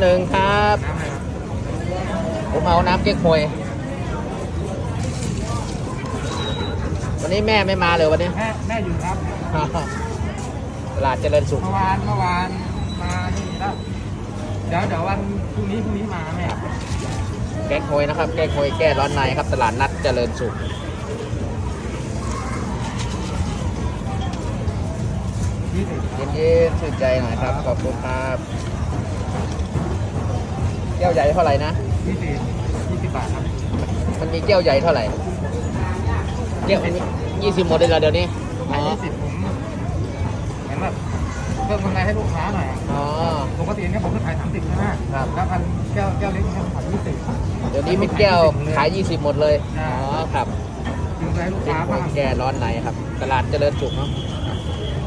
หนึ่งครับน้ำอะไรครับ ผมเอาน้ำเก๊กฮวย วันนี้แม่ไม่มาเลยวันนี้ แม่แม่อยู่ครับตลาดเจริญสุข เมื่อวานเมื่อวานมานี่แล้วเดี๋ยวเดี๋ยววันพรุ่งนี้พรุ่งนี้มาแม่แก๊กฮวยนะครับ แก๊กฮวยแก้ร้อนในครับ ตลาดนัดเจริญสุขยี่สิบเย็นๆชื่นใจหน่อยครับ ขอบคุณครับ แก้วใหญ่เท่าไหร่นะยี่สิบยี่สิบบาทครับ มันมีแก้วใหญ่เท่าไหร่ แก้วอันนี้ยี่สิบหมดเลยเหรอเดี๋ยวนี้อ๋ขายอยี่สิบผมเหมือนแบบเพิ่มกำไรให้ลูกค้าหน่อยอะอ๋อปกติเนี่ยผมก็ขายสามสิบใช่ไหมครับแล้วอันแก้วแก้วเล็กผมขายยี่สิบเดี๋ยวนี้เป็นแก้วขาย20หมดเลย อ๋อครับจึงให้ลูกแก้ค้าวบ้างแก้ร้อนในครับ ตลาดเจริญสุขเนาะค